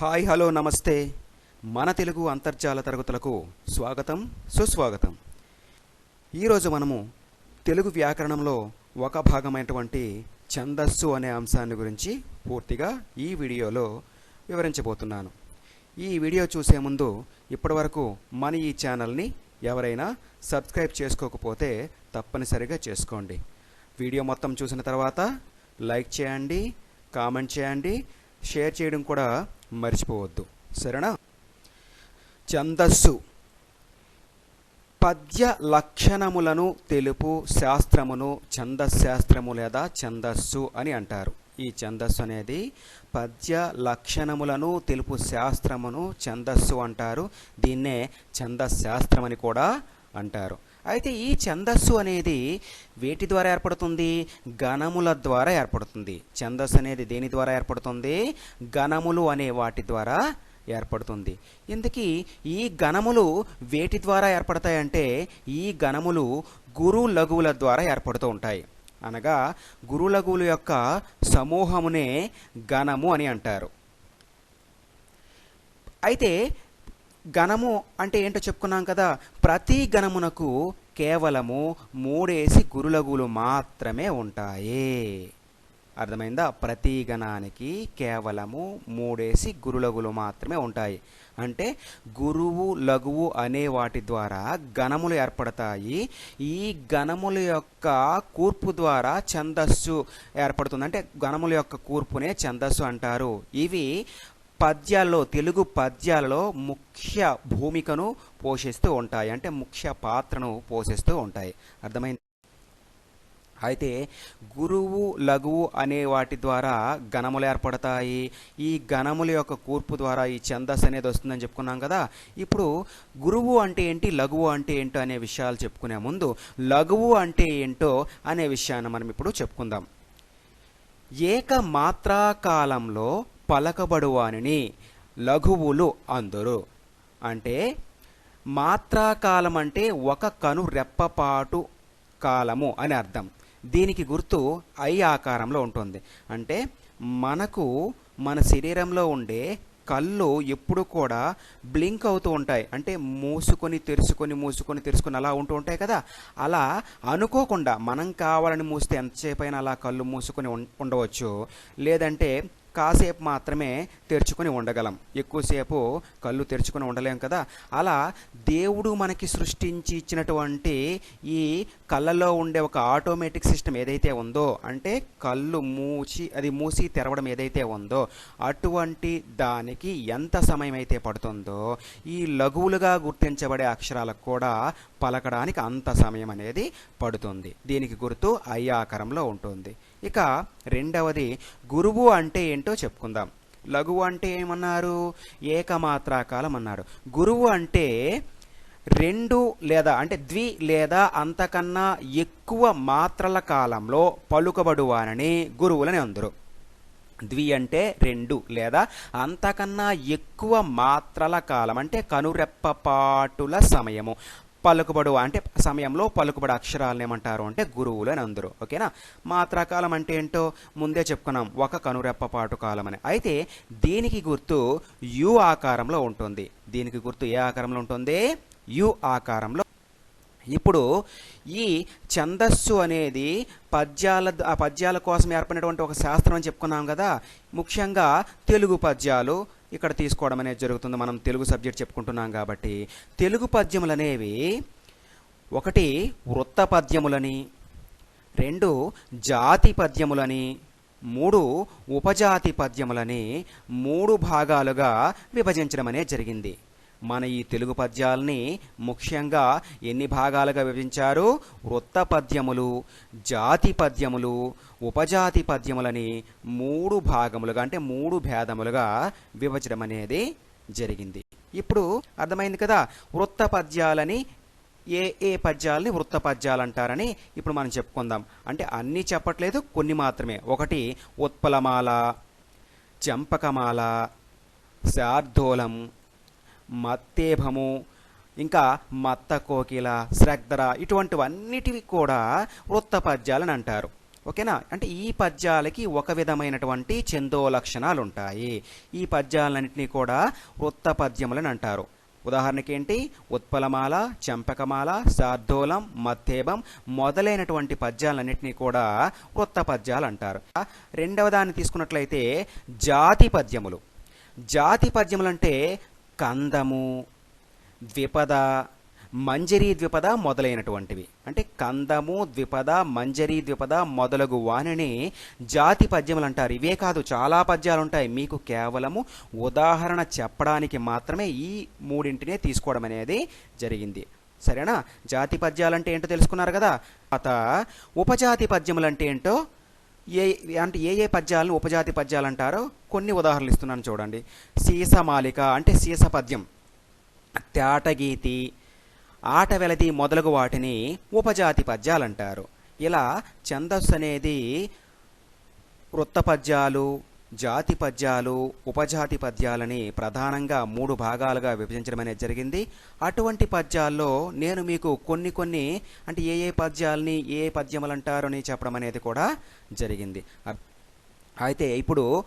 Hi hello నమస్తే. మన తెలుగు అంతర్జాల తరగతులకు స్వాగతం సుస్వాగతం. ఈరోజు మనము తెలుగు వ్యాకరణంలో ఒక భాగమైనటువంటి ఛందస్సు అనే అంశాన్ని గురించి పూర్తిగా ఈ వీడియోలో వివరించబోతున్నాను. ఈ వీడియో చూసే ముందు ఇప్పటివరకు మన ఈ ఛానల్ని ఎవరైనా సబ్స్క్రైబ్ చేసుకోకపోతే తప్పనిసరిగా చేసుకోండి. వీడియో మొత్తం చూసిన తర్వాత లైక్ చేయండి కామెంట్ చేయండి షేర్ చేయడం కూడా మర్చిపోవద్దు. సరేనా? ఛందస్సు. పద్య లక్షణములను తెలుపు శాస్త్రమును ఛందశాస్త్రము లేదా ఛందస్సు అని అంటారు. ఈ ఛందస్సు అనేది పద్య లక్షణములను తెలుపు శాస్త్రమును ఛందస్సు అంటారు. దీన్నే ఛందశాస్త్రం అని కూడా అంటారు. అయితే ఈ ఛందస్సు అనేది వేటి ద్వారా ఏర్పడుతుంది? గణముల ద్వారా ఏర్పడుతుంది. ఛందస్సు అనేది దేని ద్వారా ఏర్పడుతుంది? గణములు అనే వాటి ద్వారా ఏర్పడుతుంది. ఇందుకీ ఈ గణములు వేటి ద్వారా ఏర్పడతాయంటే ఈ గణములు గురు లఘువుల ద్వారా ఏర్పడుతూ ఉంటాయి. అనగా గురు లఘువుల యొక్క సమూహమునే గణము అని అంటారు. అయితే గణము అంటే ఏంటో చెప్పుకున్నాం కదా ప్రతి గణమునకు కేవలము మూడేసి గురులగులు మాత్రమే ఉంటాయి. అర్థమైందా? ప్రతి గణానికి కేవలము మూడేసి గురులగులు మాత్రమే ఉంటాయి. అంటే గురువు లఘువు అనే వాటి ద్వారా గణములు ఏర్పడతాయి. ఈ గణముల యొక్క కూర్పు ద్వారా ఛందస్సు ఏర్పడుతుంది. అంటే గణముల యొక్క కూర్పునే ఛందస్సు అంటారు. ఇవి పద్యాల్లో తెలుగు పద్యాలలో ముఖ్య భూమికను పోషిస్తూ ఉంటాయి. అంటే ముఖ్య పాత్రను పోషిస్తూ ఉంటాయి. అర్థమైంది? అయితే గురువు లఘువు అనే వాటి ద్వారా గణములు ఏర్పడతాయి. ఈ గణముల యొక్క కూర్పు ద్వారా ఈ ఛందస్ అనేది వస్తుందని చెప్పుకున్నాం కదా. ఇప్పుడు గురువు అంటే ఏంటి లఘువు అంటే ఏంటో అనే విషయాలు చెప్పుకునే ముందు లఘువు అంటే ఏంటో అనే విషయాన్ని మనం ఇప్పుడు చెప్పుకుందాం. ఏకమాత్రా కాలంలో పలకబడువానిని లఘువులు అందరు. అంటే మాత్రాకాలం అంటే ఒక కను రెప్పపాటు కాలము అని అర్థం. దీనికి గుర్తు ఐ ఆకారంలో ఉంటుంది. అంటే మనకు మన శరీరంలో ఉండే కళ్ళు ఎప్పుడు కూడా బ్లింక్ అవుతూ ఉంటాయి. అంటే మూసుకొని తెరుచుకొని మూసుకొని తెరుచుకొని అలా ఉంటూ ఉంటాయి కదా. అలా అనుకోకుండా మనం కావాలని మూస్తే ఎంతసేపు అయినా అలా కళ్ళు మూసుకొని ఉండవచ్చు. లేదంటే కాసేపు మాత్రమే తెరుచుకొని ఉండగలం. ఎక్కువసేపు కళ్ళు తెరుచుకొని ఉండలేం కదా. అలా దేవుడు మనకి సృష్టించి ఇచ్చినటువంటి ఈ కళ్ళలో ఉండే ఒక ఆటోమేటిక్ సిస్టమ్ ఏదైతే ఉందో అంటే కళ్ళు మూసి అది మూసి తెరవడం ఏదైతే ఉందో అటువంటి దానికి ఎంత సమయం అయితే పడుతుందో ఈ లఘువులుగా గుర్తించబడే అక్షరాలకు కూడా పలకడానికి అంత సమయం అనేది పడుతుంది. దీనికి గుర్తు ఐ ఆకారంలో ఉంటుంది. ఇక రెండవది గురువు అంటే ఏంటో చెప్పుకుందాం. లఘువు అంటే ఏమన్నారు? ఏకమాత్రాకాలం అన్నారు. గురువు అంటే రెండు లేదా అంటే ద్వి లేదా అంతకన్నా ఎక్కువ మాత్రల కాలంలో పలుకబడువానని గురువులని అందరు. ద్వి అంటే రెండు లేదా అంతకన్నా ఎక్కువ మాత్రల కాలం అంటే కనురెప్పపాటుల సమయము. పలుకుబడు అంటే సమయంలో పలుకుబడి అక్షరాలను ఏమంటారు అంటే గురువులు అని అందరు ఓకేనా? మాత్రాకాలం అంటే ఏంటో ముందే చెప్పుకున్నాం ఒక కనురెప్ప పాటు కాలం అని అయితే దీనికి గుర్తు యు ఆకారంలో ఉంటుంది. దీనికి గుర్తు ఏ ఆకారంలో ఉంటుంది? యు ఆకారంలో. ఇప్పుడు ఈ ఛందస్సు అనేది పద్యాల ఆ పద్యాల కోసం ఏర్పడినటువంటి ఒక శాస్త్రం అని చెప్పుకున్నాం కదా ముఖ్యంగా తెలుగు పద్యాలు ఇక్కడ తీసుకోవడం అనేది జరుగుతుంది. మనం తెలుగు సబ్జెక్ట్ చెప్పుకుంటున్నాం కాబట్టి తెలుగు పద్యములు అనేవి ఒకటి వృత్త పద్యములని రెండు జాతి పద్యములని మూడు ఉపజాతి పద్యములని మూడు భాగాలుగా విభజించడం అనేది జరిగింది. మన ఈ తెలుగు పద్యాల్ని ముఖ్యంగా ఎన్ని భాగాలుగా విభజించారు? వృత్త పద్యములు జాతి పద్యములు ఉపజాతి పద్యములని మూడు భాగములుగా అంటే మూడు భేదములుగా విభజడం అనేది జరిగింది. ఇప్పుడు అర్థమైంది కదా వృత్త పద్యాలని ఏ ఏ పద్యాలని వృత్త పద్యాలు అంటారని ఇప్పుడు మనం చెప్పుకుందాం. అంటే అన్నీ చెప్పట్లేదు కొన్ని మాత్రమే. ఒకటి ఉత్పలమాల చంపకమాల శార్దోలం మత్తేభము ఇంకా మత్త కోకిల శ్రగ్ధర ఇటువంటివన్నిటివి కూడా వృత్త పద్యాలని అంటారు. ఓకేనా? అంటే ఈ పద్యాలకి ఒక విధమైనటువంటి చందో లక్షణాలు ఉంటాయి ఈ పద్యాలన్నింటినీ కూడా వృత్త పద్యములని అంటారు. ఉదాహరణకి ఏంటి ఉత్పలమాల చంపకమాల శార్దోలం మత్తేబం మొదలైనటువంటి పద్యాలన్నింటినీ కూడా వృత్త పద్యాలు అంటారు రెండవ దాన్ని తీసుకున్నట్లయితే జాతి పద్యములు. జాతి పద్యములు అంటే కందము ద్విపద మంజరీ ద్విపద మొదలైనటువంటివి. అంటే కందము ద్విపద మంజరీ ద్విపద మొదలగు వానని జాతి పద్యములు అంటారు. ఇవే కాదు చాలా పద్యాలు ఉంటాయి మీకు కేవలము ఉదాహరణ చెప్పడానికి మాత్రమే ఈ మూడింటినే తీసుకోవడం అనేది జరిగింది. సరేనా? జాతి పద్యాలు అంటే ఏంటో తెలుసుకున్నారు కదా? తర్వాత ఉపజాతి పద్యములు అంటే ఏంటో ఏ అంటే ఏ ఏ పద్యాలను ఉపజాతి పద్యాలు అంటారో కొన్ని ఉదాహరణలు ఇస్తున్నాను చూడండి. సీసమాలిక అంటే సీస పద్యం తేటగీతి ఆట వెలది మొదలగు వాటిని ఉపజాతి పద్యాలు అంటారు ఇలా ఛందస్సు అనేది వృత్త పద్యాలు జాతి పద్యాలు ఉపజాతి పద్యాలని ప్రధానంగా మూడు భాగాలుగా విభజించడం అనేది జరిగింది. అటువంటి పద్యాల్లో నేను మీకు కొన్ని కొన్ని అంటే ఏ ఏ పద్యాలని ఏ ఏ పద్యములు అంటారు అని చెప్పడం అనేది కూడా జరిగింది. అయితే ఇప్పుడు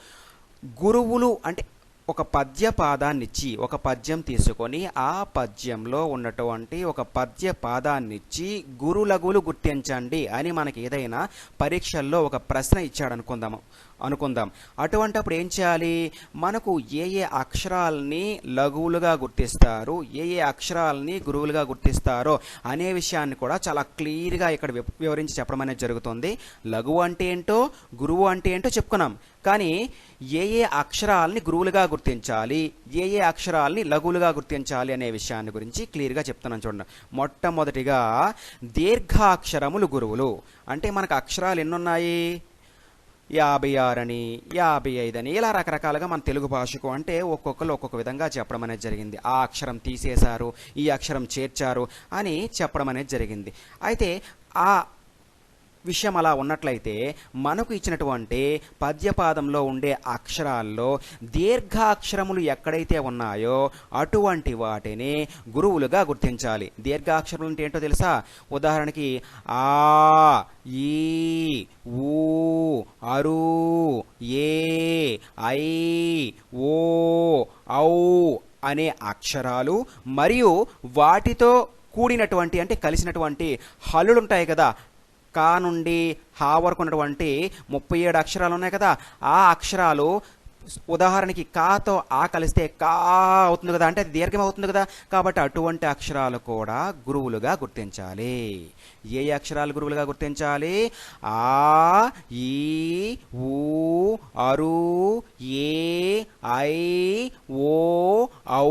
గురువులు అంటే ఒక పద్య పాదాన్నిచ్చి ఒక పద్యం తీసుకొని ఆ పద్యంలో ఉన్నటువంటి ఒక పద్య పాదాన్నిచ్చి గురులగులు గుర్తించండి అని మనకి ఏదైనా పరీక్షల్లో ఒక ప్రశ్న ఇచ్చాడనుకుందాము. అనుకుందాం. అటువంటప్పుడు ఏం చేయాలి? మనకు ఏ ఏ అక్షరాలని లఘువులుగా గుర్తిస్తారు ఏ ఏ అక్షరాలని గురువులుగా గుర్తిస్తారో అనే విషయాన్ని కూడా చాలా క్లియర్గా ఇక్కడ వివరించి చెప్పడం అనేది జరుగుతుంది. లఘువు అంటే ఏంటో గురువు అంటే ఏంటో చెప్పుకున్నాం. కానీ ఏ ఏ అక్షరాలని గురువులుగా గుర్తించాలి ఏ ఏ అక్షరాలని లఘువులుగా గుర్తించాలి అనే విషయాన్ని గురించి క్లియర్గా చెప్తున్నాను చూడండి. మొట్టమొదటిగా దీర్ఘాక్షరములు గురువులు. అంటే మనకు అక్షరాలు ఎన్నున్నాయి యాభై ఆరని యాభై ఐదని ఇలా రకరకాలుగా మన తెలుగు భాషకు అంటే ఒక్కొక్కరు ఒక్కొక్క విధంగా చెప్పడం అనేది జరిగింది. ఆ అక్షరం తీసేశారు ఈ అక్షరం చేర్చారు అని చెప్పడం అనేది జరిగింది. అయితే ఆ విషయం అలా ఉన్నట్లయితే మనకు ఇచ్చినటువంటి పద్యపాదంలో ఉండే అక్షరాల్లో దీర్ఘాక్షరములు ఎక్కడైతే ఉన్నాయో అటువంటి వాటిని గురువులుగా గుర్తించాలి. దీర్ఘాక్షరములు అంటే ఏంటో తెలుసా? ఉదాహరణకి ఆ ఈ ఊ అరు ఏ ఐ ఓ ఔ అనే అక్షరాలు మరియు వాటితో కూడినటువంటి అంటే కలిసినటువంటి హల్లులు ఉంటాయి కదా. కా నుండి హా వరకు ఉన్నటువంటి ముప్పై ఏడు అక్షరాలు ఉన్నాయి కదా ఆ అక్షరాలు ఉదాహరణకి కాతో ఆ కలిస్తే కా అవుతుంది కదా అంటే అది దీర్ఘం అవుతుంది కదా. కాబట్టి అటువంటి అక్షరాలు కూడా గురువులుగా గుర్తించాలి. ఏ అక్షరాలు గురువులుగా గుర్తించాలి? ఆ ఈ ఊ అరు ఏ ఐ ఓ ఔ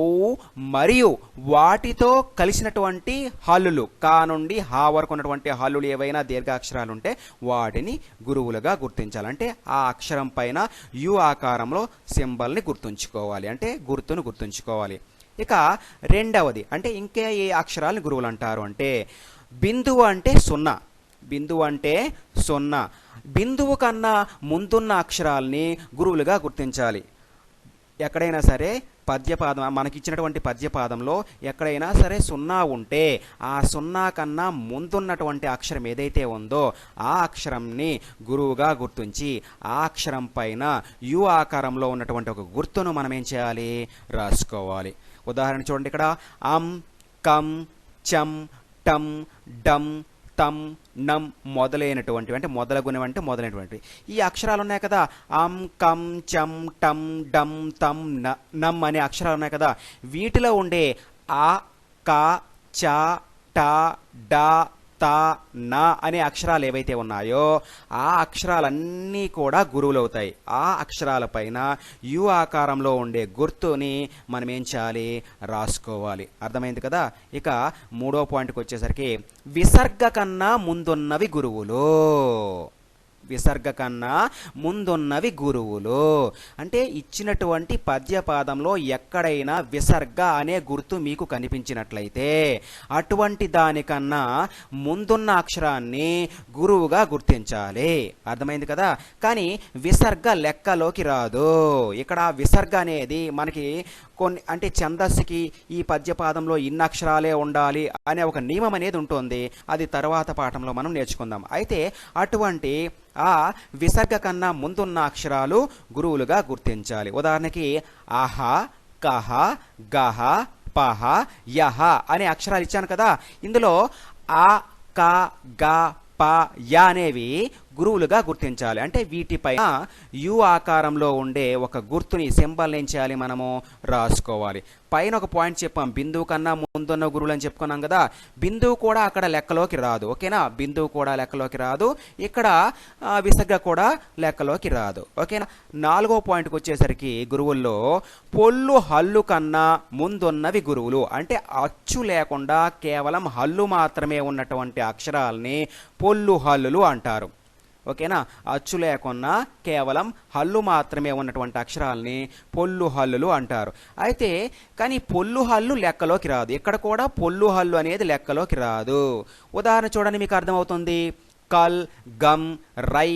మరియు వాటితో కలిసినటువంటి హల్లులు కా నుండి హా వరకు ఉన్నటువంటి హల్లులు ఏవైనా దీర్ఘాక్షరాలు ఉంటే వాటిని గురువులుగా గుర్తించాలంటే ఆ అక్షరం పైన యు ఆకారంలో సింబల్ని గుర్తుంచుకోవాలి. అంటే గుర్తును గుర్తుంచుకోవాలి. ఇక రెండవది అంటే ఇంకా ఏ అక్షరాలను గురువులు అంటారు అంటే బిందువు అంటే సున్నా. బిందువు అంటే సున్నా. బిందువు కన్నా ముందున్న అక్షరాల్ని గురువులుగా గుర్తించాలి. ఎక్కడైనా సరే పద్యపాదం మనకిచ్చినటువంటి పద్యపాదంలో ఎక్కడైనా సరే సున్నా ఉంటే ఆ సున్నా కన్నా ముందున్నటువంటి అక్షరం ఏదైతే ఉందో ఆ అక్షరంని గురువుగా గుర్తించి ఆ అక్షరం పైన యు ఆకారంలో ఉన్నటువంటి ఒక గుర్తును మనం ఏం చేయాలి? రాసుకోవాలి. ఉదాహరణ చూడండి ఇక్కడ. అం కం చం టం డం తమ్ నం మొదలైనటువంటివి అంటే మొదలగునవి అంటే మొదలైనటువంటివి. ఈ అక్షరాలు ఉన్నాయి కదా అం కం చం టం డం తం న నం అనే అక్షరాలు ఉన్నాయి కదా. వీటిలో ఉండే ఆ క చ ట డ త న అనే అక్షరాలు ఏవైతే ఉన్నాయో ఆ అక్షరాలన్నీ కూడా గురువులు అవుతాయి ఆ అక్షరాలపైన యు ఆకారంలో ఉండే గుర్తుని మనం ఏం చేయాలి? రాసుకోవాలి. అర్థమైంది కదా? ఇక మూడో పాయింట్కి వచ్చేసరికి విసర్గ కన్నా ముందున్నవి గురువులు. విసర్గ కన్నా ముందున్నవి గురువులు. అంటే ఇచ్చినటువంటి పద్యపాదంలో ఎక్కడైనా విసర్గ అనే గుర్తు మీకు కనిపించినట్లయితే అటువంటి దానికన్నా ముందున్న అక్షరాన్ని గురువుగా గుర్తించాలి. అర్థమైంది కదా? కానీ విసర్గ లెక్కలోకి రాదు. ఇక్కడ విసర్గ అనేది మనకి కొన్ని అంటే ఛందస్సుకి ఈ పద్యపాదంలో ఇన్ని అక్షరాలే ఉండాలి అనే ఒక నియమం అనేది ఉంటుంది. అది తర్వాత పాఠంలో మనం నేర్చుకుందాం. అయితే అటువంటి ఆ విసర్గ కన్నా ముందున్న అక్షరాలు గురువులుగా గుర్తించాలి. ఉదాహరణకి అహ కహ గహ పహ యహ అనే అక్షరాలు ఇచ్చాను కదా. ఇందులో ఆ క గ ప య అనేవి గురువులుగా గుర్తించాలి. అంటే వీటిపైన యు ఆకారంలో ఉండే ఒక గుర్తుని సింబల్ ఏం చేయాలి మనము? రాసుకోవాలి. పైన ఒక పాయింట్ చెప్పాం. బిందువు కన్నా ముందున్న గురువులు అని చెప్పుకున్నాం కదా. బిందువు కూడా అక్కడ లెక్కలోకి రాదు. ఓకేనా? బిందువు కూడా లెక్కలోకి రాదు. ఇక్కడ ఆ, కూడా లెక్కలోకి రాదు. ఓకేనా? నాలుగో పాయింట్కి వచ్చేసరికి గురువుల్లో పొల్లు హల్లు కన్నా ముందున్నవి గురువులు. అంటే అచ్చు లేకుండా కేవలం హల్లు మాత్రమే ఉన్నటువంటి అక్షరాలని పొల్లు హల్లులు అంటారు. ఓకేనా? అచ్చు లేకున్నా కేవలం హల్లు మాత్రమే ఉన్నటువంటి అక్షరాలని పొల్లు హల్లులు అంటారు. అయితే కానీ పొల్లు హల్లు లెక్కలోకి రాదు. ఇక్కడ కూడా పొల్లు హల్లు అనేది లెక్కలోకి రాదు. ఉదాహరణ చూడండి మీకు అర్థమవుతుంది. కల్ గమ్ రై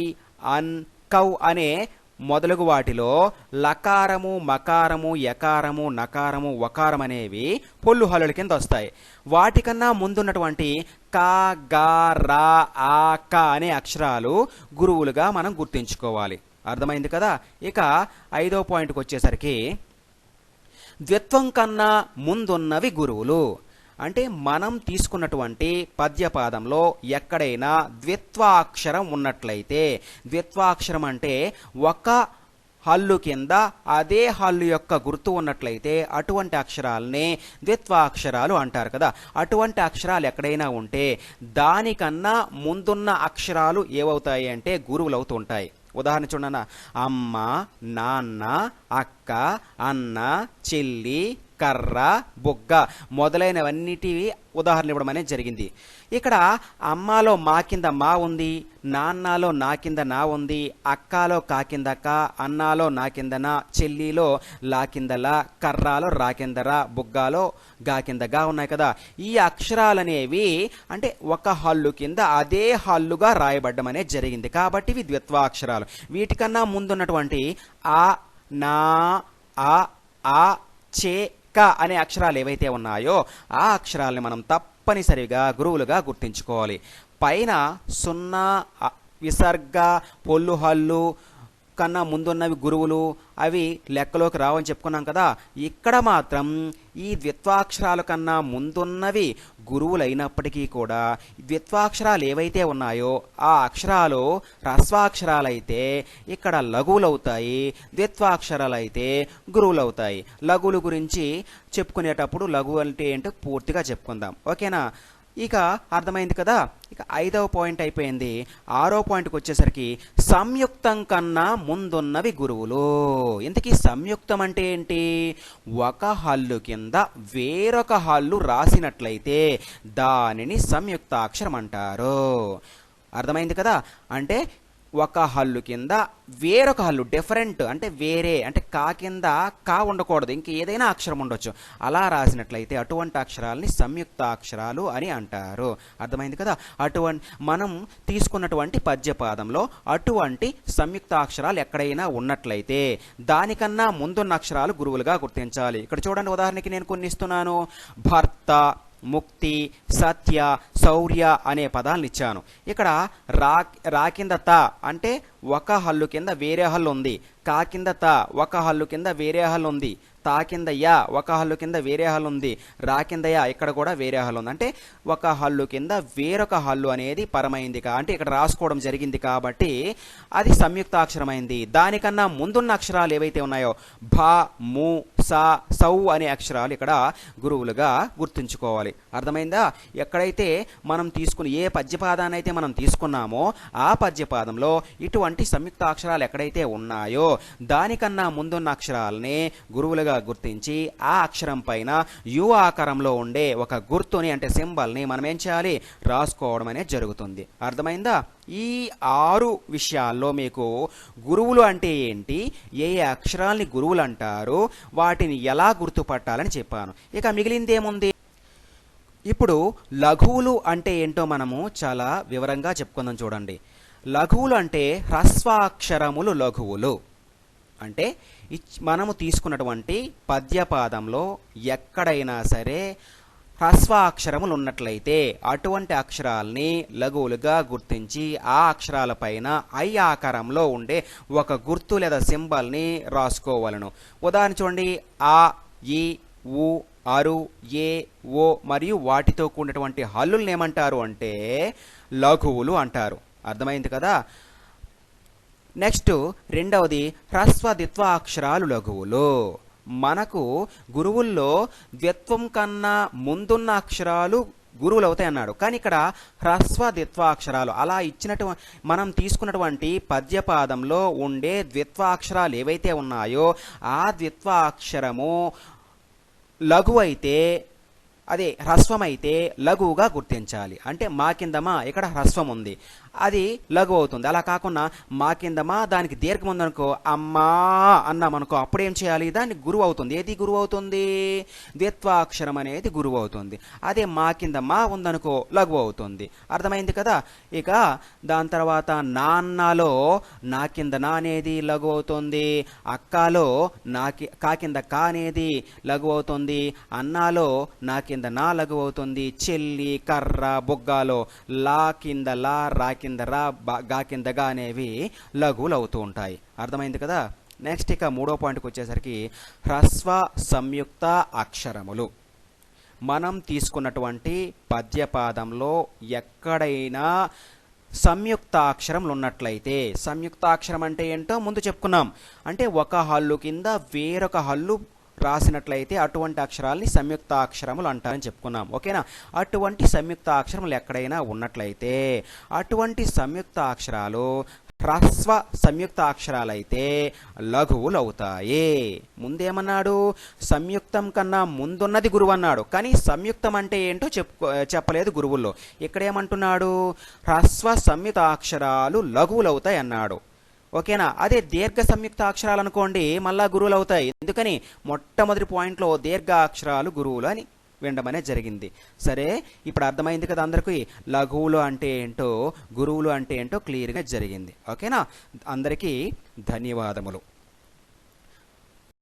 అన్ కౌ అనే మొదలగు వాటిలో లకారము మకారము యకారము నకారము వకారం అనేవి పొల్లు హల్లుల కింద వస్తాయి. వాటికన్నా ముందున్నటువంటి కా గా రా ఆ క అనే అక్షరాలు గురువులుగా మనం గుర్తించుకోవాలి. అర్థమైంది కదా? ఇక ఐదో పాయింట్కి వచ్చేసరికి ద్విత్వం కన్నా ముందున్నవి గురువులు. అంటే మనం తీసుకున్నటువంటి పద్యపాదంలో ఎక్కడైనా ద్విత్వాక్షరం ఉన్నట్లయితే ద్విత్వాక్షరం అంటే ఒక హల్లు కింద అదే హల్లు యొక్క గుర్తు ఉన్నట్లయితే అటువంటి అక్షరాలనే ద్విత్వాక్షరాలు అంటారు కదా. అటువంటి అక్షరాలు ఎక్కడైనా ఉంటే దానికన్నా ముందున్న అక్షరాలు ఏవవుతాయి అంటే గురువులు అవుతుంటాయి ఉదాహరణ చూడన్న అమ్మ నాన్న అక్క అన్న చెల్లి కర్ర బొగ్గ మొదలైనవన్నిటివి ఉదాహరణ ఇవ్వడం అనేది జరిగింది. ఇక్కడ అమ్మాలో మా కింద మా ఉంది నాన్నలో నా కింద నా ఉంది అక్కలో కా కింద అన్నాలో నా కింద నా చెల్లిలో లా కింద లా కర్రాలో రా కింద రా బుగ్గాలో గా కింద గా ఉన్నాయి కదా. ఈ అక్షరాలనేవి అంటే ఒక హల్లు కింద అదే హల్లుగా రాయబడ్డం అనేది జరిగింది. కాబట్టి ఇవి ద్విత్వాక్షరాలు వీటికన్నా ముందున్నటువంటి ఆ నా ఆ ఆ చే క అనే అక్షరాలు ఏవైతే ఉన్నాయో ఆ అక్షరాలని మనం తప్పనిసరిగా గురువులుగా గుర్తించుకోవాలి. పైన సున్నా విసర్గ పొల్లు హల్లు కన్నా ముందున్నవి గురువులు అవి లెక్కలోకి రావని చెప్పుకున్నాం కదా. ఇక్కడ మాత్రం ఈ ద్విత్వాక్షరాల కన్నా ముందున్నవి గురువులు అయినప్పటికీ కూడా ద్విత్వాక్షరాలు ఏవైతే ఉన్నాయో ఆ అక్షరాలు హ్రస్వాక్షరాలైతే ఇక్కడ లఘువులవుతాయి ద్విత్వాక్షరాలు అయితే గురువులవుతాయి. లఘువుల గురించి చెప్పుకునేటప్పుడు లఘువు అంటే ఏంటో పూర్తిగా చెప్పుకుందాం. ఓకేనా? ఇక అర్థమైంది కదా? ఇక ఐదవ పాయింట్ అయిపోయింది. ఆరో పాయింట్కి వచ్చేసరికి సంయుక్తం కన్నా ముందున్నవి గురువులు. ఇంతకీ సంయుక్తం అంటే ఏంటి? ఒక హల్లు కింద వేరొక హల్లు రాసినట్లయితే దానిని సంయుక్తాక్షరం అంటారు. అర్థమైంది కదా? అంటే ఒక హల్లు కింద వేరొక హల్లు డిఫరెంట్ అంటే వేరే అంటే కా కింద కా ఉండకూడదు. ఇంక ఏదైనా అక్షరం ఉండొచ్చు. అలా రాసినట్లయితే అటువంటి అక్షరాలని సంయుక్త అక్షరాలు అని అంటారు. అర్థమైంది కదా? అటువంటి మనం తీసుకున్నటువంటి పద్యపాదంలో అటువంటి సంయుక్త అక్షరాలు ఎక్కడైనా ఉన్నట్లయితే దానికన్నా ముందున్న అక్షరాలు గురువులుగా గుర్తించాలి. ఇక్కడ చూడండి ఉదాహరణకి నేను కొన్ని ఇస్తున్నాను భర్త ముక్తి సత్య శౌర్య అనే పదాలను ఇచ్చాను ఇక్కడ రా రా కింద త అంటే ఒక హల్లు కింద వేరే హల్లు ఉంది కా కింద త ఒక హల్లు కింద వేరే హల్లు ఉంది తా ఒక హల్లు కింద వేరే హల్లు ఉంది. రా ఇక్కడ కూడా వేరే హల్లు ఉంది. అంటే ఒక హల్లు కింద వేరొక హల్లు అనేది పరమైంది కా అంటే ఇక్కడ రాసుకోవడం జరిగింది కాబట్టి అది సంయుక్తాక్షరమైంది. దానికన్నా ముందున్న అక్షరాలు ఏవైతే ఉన్నాయో భ ము సా సౌ అనే అక్షరాలు ఇక్కడ గురువులుగా గుర్తుంచుకోవాలి. అర్థమైందా? ఎక్కడైతే మనం తీసుకుని ఏ పద్యపాదాన్ని అయితే మనం తీసుకున్నామో ఆ పద్యపాదంలో ఇటువంటి సంయుక్త అక్షరాలు ఎక్కడైతే ఉన్నాయో దానికన్నా ముందున్న అక్షరాలని గురువులుగా గుర్తించి ఆ అక్షరం పైన యు ఆకారంలో ఉండే ఒక గుర్తుని అంటే సింబల్ని మనం ఏం చేయాలి? రాసుకోవడం అనేది జరుగుతుంది. అర్థమైందా? ఈ ఆరు విషయాల్లో మీకు గురువులు అంటే ఏంటి? ఏ ఏ అక్షరాల్ని గురువులు అంటారు? వాటిని ఎలా గుర్తుపట్టాలని చెప్పాను. ఇక మిగిలింది ఏముంది? ఇప్పుడు లఘువులు అంటే ఏంటో మనము చాలా వివరంగా చెప్పుకుందాం చూడండి. లఘువులు అంటే హ్రస్వాక్షరములు లఘువులు. అంటే ఇచ్- మనము తీసుకున్నటువంటి పద్యపాదంలో ఎక్కడైనా సరే హ్రస్వాక్షరములు ఉన్నట్లయితే అటువంటి అక్షరాల్ని లఘువులుగా గుర్తించి ఆ అక్షరాలపైన ఐ ఆకారంలో ఉండే ఒక గుర్తు లేదా సింబల్ని రాసుకోవాలను. ఉదాహరణ చూడండి. ఆ ఈ ఉ అరు ఏ ఓ మరియు వాటితో కూడినటువంటి హల్లుల్ని ఏమంటారు అంటే లఘువులు అంటారు. అర్థమైంది కదా? నెక్స్ట్ రెండవది హ్రస్వ ద్విత్వాక్షరాలు లఘువులు. మనకు గురువుల్లో ద్విత్వం కన్నా ముందున్న అక్షరాలు గురువులు అవుతాయి అన్నాడు కానీ ఇక్కడ హ్రస్వ ద్విత్వాక్షరాలు అలా ఇచ్చినటు మనం తీసుకున్నటువంటి పద్యపాదంలో ఉండే ద్విత్వాక్షరాలు ఏవైతే ఉన్నాయో ఆ ద్విత్వాక్షరము లఘువైతే అదే హ్రస్వం అయితే లఘువుగా గుర్తించాలి. అంటే మా కిందమా ఇక్కడ హ్రస్వం ఉంది. అది లఘు అవుతుంది. అలా కాకుండా మా కిందమా దానికి దీర్ఘం ఉందనుకో అమ్మా అన్నామనుకో అప్పుడు ఏం చేయాలి? దానికి గురువు అవుతుంది. ఏది గురువు అవుతుంది? ద్విత్వాక్షరం అనేది గురువు అవుతుంది. అదే మా కింద మా ఉందనుకో లఘు అవుతుంది. అర్థమైంది కదా? ఇక దాని తర్వాత నాన్నలో నా కింద నా అనేది లఘు అవుతుంది. అక్కలో నా కా కింద కా అనేది లఘు అవుతుంది. అన్నాలో నా కింద నా లఘు అవుతుంది. చెల్లి కర్ర బొగ్గాలో లా కింద లా రా కింద రా గా కింద గా అనేవి లఘువులు అవుతూ ఉంటాయి. అర్థమైంది కదా? నెక్స్ట్ ఇక మూడో పాయింట్కి వచ్చేసరికి హ్రస్వ సంయుక్త అక్షరములు. మనం తీసుకున్నటువంటి పద్యపాదంలో ఎక్కడైనా సంయుక్తాక్షరములు ఉన్నట్లయితే సంయుక్తాక్షరం అంటే ఏంటో ముందు చెప్పుకున్నాం. అంటే ఒక హల్లు కింద వేరొక హల్లు రాసినట్లయితే అటువంటి అక్షరాల్ని సంయుక్తాక్షరములు అంటారని చెప్పుకున్నాం. ఓకేనా? అటువంటి సంయుక్తాక్షరములు ఎక్కడైనా ఉన్నట్లయితే అటువంటి సంయుక్తాక్షరాలు హ్రస్వ సంయుక్తాక్షరాలైతే లఘువులు అవుతాయి ముందేమన్నాడు? సంయుక్తం కన్నా ముందున్నది గురువు అన్నాడు. కానీ సంయుక్తం అంటే ఏంటో చెప్పుకో చెప్పలేదు గురువుల్లో. ఇక్కడేమంటున్నాడు? హ్రస్వ సంయుక్తాక్షరాలు లఘువులు అవుతాయి అన్నాడు. ఓకేనా? అదే దీర్ఘ సంయుక్త అక్షరాలు అనుకోండి మళ్ళా గురువులు అవుతాయి. ఎందుకని? మొట్టమొదటి పాయింట్లో దీర్ఘ అక్షరాలు గురువులు అని వినడమనే జరిగింది. సరే ఇప్పుడు అర్థమైంది కదా అందరికీ? లఘువులు అంటే ఏంటో గురువులు అంటే ఏంటో క్లియర్గా జరిగింది. ఓకేనా? అందరికీ ధన్యవాదములు.